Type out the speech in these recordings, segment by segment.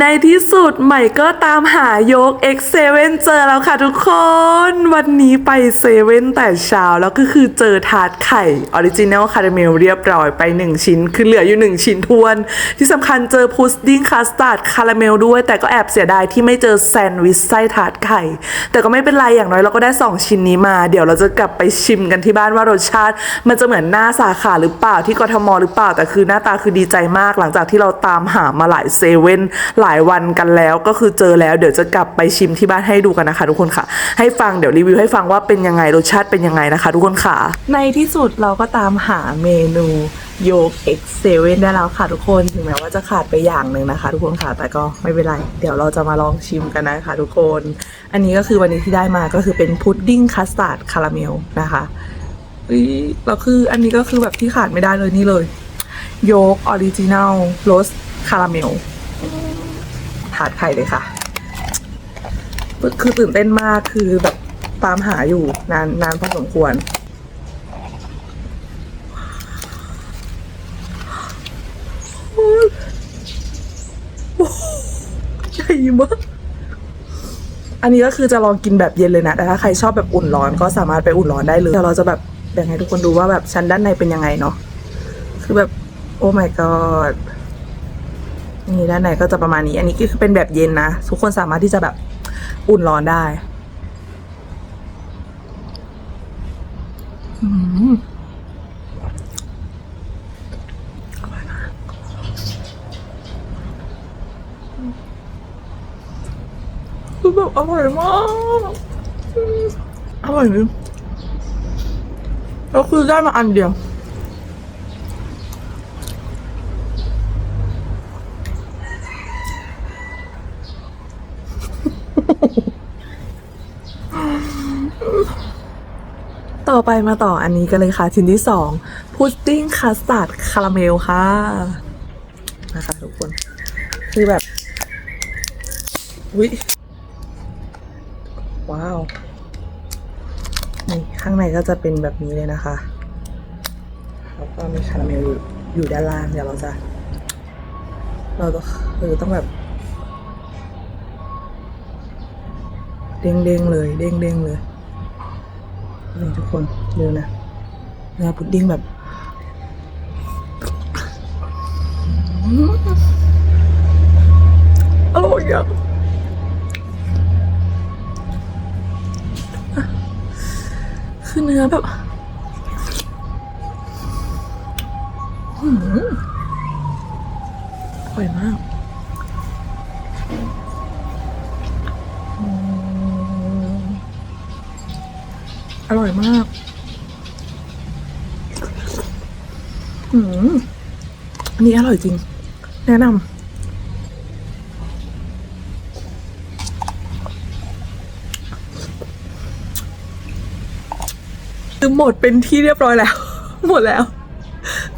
ในที่สุดใหม่ก็ตามหายก X7 เจอแล้วค่ะทุกคน วันนี้ไปเซเว่นแต่เช้าแล้วก็คือเจอทาร์ตไข่ออริจินัลคาราเมลเรียบร้อยไป 1 ชิ้น คือเหลืออยู่ 1 ชิ้นทวน ที่สำคัญเจอพุดดิ้งคัสตาร์ดคาราเมลด้วย แต่ก็แอบเสียดายที่ไม่เจอแซนด์วิชไส้ทาร์ตไข่ แต่ก็ไม่เป็นไรอย่างน้อยเราก็ได้ 2 ชิ้นนี้มา เดี๋ยวเราจะกลับไปชิมกันที่บ้านว่ารสชาติ มันจะเหมือนหน้าสาขาหรือเปล่าที่กทมหรือเปล่าแต่คือหน้าตาคือดีใจมากหลังจากที่เราตามหามาหลายเซเว่นหลายายวันกันแล้วก็คือเจอแล้วเดี๋ยวจะกลับไปชิมที่บ้านให้ดูกันนะคะ ทุกคนค่ะ ให้ฟังเดี๋ยวรีวิวให้ฟังว่าเป็นยังไงรสชาติเป็นยังไงนะคะ ทุกคนค่ะ ในที่สุดเราก็ตามหาเมนูโยก X7 ได้แล้วค่ะทุกคนถึงแม้ว่าจะขาดไปอย่างหนึ่งนะคะ ทุกคนค่ะแต่ก็ไม่เป็นไร เดี๋ยวเราจะมาลองชิมกันนะคะ ทุกคน อันนี้ก็คือวันนี้ที่ได้มาก็คือเป็นพุดดิ้งคัสตาร์ดคาราเมลนะคะเฮ้ยแล้วคืออันนี้ก็คือแบบที่ขาดไม่ได้เลยนี่เลย โยกออริจินัลโรสคาราเมล ถาดไข่เลยค่ะ คือตื่นเต้นมากคือแบบตามหาอยู่นานนานพอสมควร ใหญ่มาก อันนี้ก็คือจะลองกินแบบเย็นเลยนะ แต่ถ้าใครชอบแบบอุ่นร้อนก็สามารถไปอุ่นร้อนได้เลยเดี๋ยวเราจะแบบแบ่งให้ทุกคนดูว่าแบบชั้นด้านในเป็นยังไงเนาะ คือแบบ โอ้ my god นี่ด้านในก็จะประมาณนี้ อันนี้ก็คือเป็นแบบเย็นนะ ทุกคนสามารถที่จะแบบอุ่นร้อนได้อร่อยมากคือแบบอร่อยมากอืมอร่อยจริงแล้วคือได้มาอันเดียว ต่อไปมาต่ออันนี้กันเลยค่ะ ชิ้นที่สองพุดดิ้งคัสตาร์ดคาราเมลค่ะนะคะทุกคน คือแบบวิว้าว นี่ข้างในก็จะเป็นแบบนี้เลยนะคะ แล้วก็มีคาราเมลอยู่อยู่ด้านล่างเดี๋ยวเราจะ เราต้องคือต้องแบบ เด้งๆเลย เด้งๆเลย นี่ทุกคนดูนะเนื้อพุดดิ้งแบบอร่อยอะคือเนื้อแบบอร่อยมาก อร่อยมากอืมอันนี้อร่อยจริง แนะนำคือหมดเป็นที่เรียบร้อยแล้ว หมดแล้ว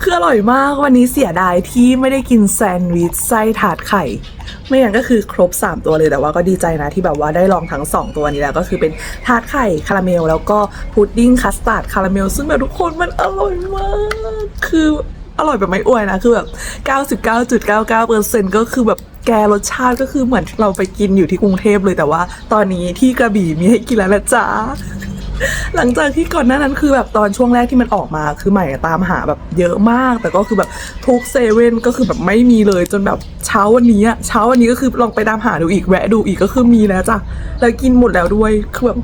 คืออร่อยมากวันนี้เสียดายที่ไม่ได้กินแซนด์วิชไส้ถาดไข่ ไม่อย่างนั้นก็คือครบ 3 ตัวเลยแต่ว่าก็ดีใจนะที่แบบว่าได้ลองทั้ง 2 ตัวนี้แล้วก็คือเป็นทาร์ตไข่คาราเมลแล้วก็พุดดิ้งคัสตาร์ดคาราเมลซึ่งแบบทุกคนมันอร่อยมาก คืออร่อยแบบไม่อวยนะ คือแบบ 99.99%ก็คือแบบแกรสชาติก็คือเหมือนเราไปกินอยู่ที่กรุงเทพเลยแต่ว่า ตอนนี้ที่กระบี่มีให้กินแล้วนะจ๊ะ หลังจากที่ก่อนหน้านั้นคือแบบตอนช่วงแรกที่มันออกมาคือใหม่ตามหาแบบเยอะมาก แต่ก็คือแบบทุกเซเว่นก็คือแบบไม่มีเลยจนแบบเช้าวันนี้อะเช้าวันนี้ก็คือลองไปตามหาดูอีกแวะดูอีกก็คือมีแล้วจ้ะแล้วกินหมดแล้วด้วยคือแบบ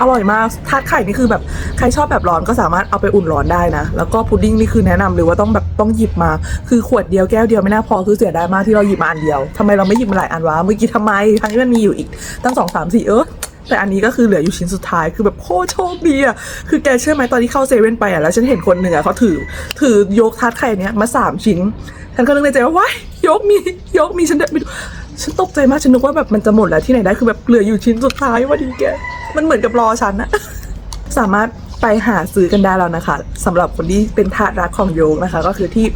อร่อยมากทาดไข่นี่คือแบบใครชอบแบบร้อนก็สามารถเอาไปอุ่นร้อนได้นะ แล้วก็พุดดิ้งนี่คือแนะนำเลยว่าต้องแบบต้องหยิบมา คือขวดเดียวแก้วเดียวไม่น่าพอคือเสียดายมากที่เราหยิบมาอันเดียวทำไมเราไม่หยิบมาหลายอันวะเมื่อกี้ทำไมทั้งที่มันมีอยู่อีกตั้งสองสามสี่เออ แต่อันนี้ก็คือเหลืออยู่ชิ้นสุดท้ายคือแบบโคตรโชคดีอะคือแกเชื่อไหมตอนที่เข้าเซเว่นไปอะแล้วฉันเห็นคนหนึ่งอะเขาถือ ถือยกทัดไข่เนี้ยมาสามชิ้น ฉันก็นึกในใจว่าว้ายยกมียกมีฉันเดินไปดูฉันตกใจมากฉันนึกว่าแบบมันจะหมดแล้วที่ไหนได้คือแบบเหลืออยู่ชิ้นสุดท้ายว่าดีแกมันเหมือนกับรอฉันอะสามารถไปหาซื้อกันได้แล้วนะคะสำหรับคนที่เป็นทาสรักของโยกนะคะ ก็คือที่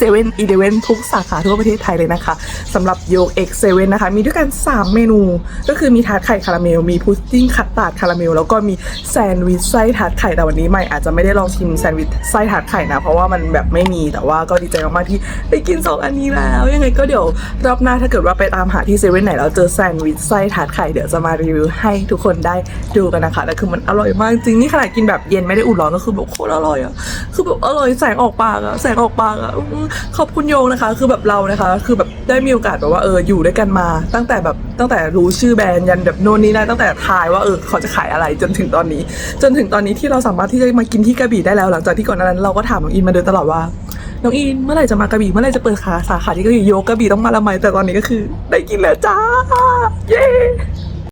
เซเว่นอีเลเวนทุกสาขาทั่วประเทศไทยเลยนะคะสำหรับโยก X 7 นะคะ มีด้วยกัน 3 เมนู ก็คือมีทาร์ตไข่คาราเมล มีพุดดิ้งคัตตาร์ดคาราเมล แล้วก็มีแซนด์วิชไส้ทาร์ตไข่แต่วันนี้ใหม่อาจจะไม่ได้ลองชิมแซนด์วิชไส้ทาร์ตไข่นะ เพราะว่ามันแบบไม่มีแต่ว่าก็ดีใจมากๆที่ได้กินสองอันนี้แล้ว ยังไงก็เดี๋ยวรอบหน้าถ้าเกิดว่าไปตามหาที่เซเว่นไหนแล้วเจอแซนด์วิชไส้ทาร์ตไข่เดี๋ยวจะมารีวิวให้ทุกคนได้ดูกันนะคะแต่คือมันอร่อยมากจริงนี่ขนาดกินแบบเย็นไม่ได้อุ่นร้อนก็คือแบบโคตรอร่อยอะคือแบบอร่อยแสงออกปากอะแสงออกปากอะขอบคุณโยงนะคะ คือแบบเรานะคะ คือแบบได้มีโอกาสแบบว่าเอออยู่ด้วยกันมา ตั้งแต่แบบตั้งแต่รู้ชื่อแบรนด์ยันแบบโน่นนี่นั่นตั้งแต่ทายว่าเออเขาจะขายอะไรจนถึงตอนนี้ จนถึงตอนนี้ที่เราสามารถที่จะมากินที่กระบี่ได้แล้ว หลังจากที่ก่อนนั้นเราก็ถามน้องอินมาโดยตลอดว่าน้องอินเมื่อไหร่จะมากระบี่เมื่อไหร่จะเปิดขาสาขาที่กระบี่โยกกระบี่ต้องมาละไหมแต่ตอนนี้ก็คือได้กินแล้วจ้าเย้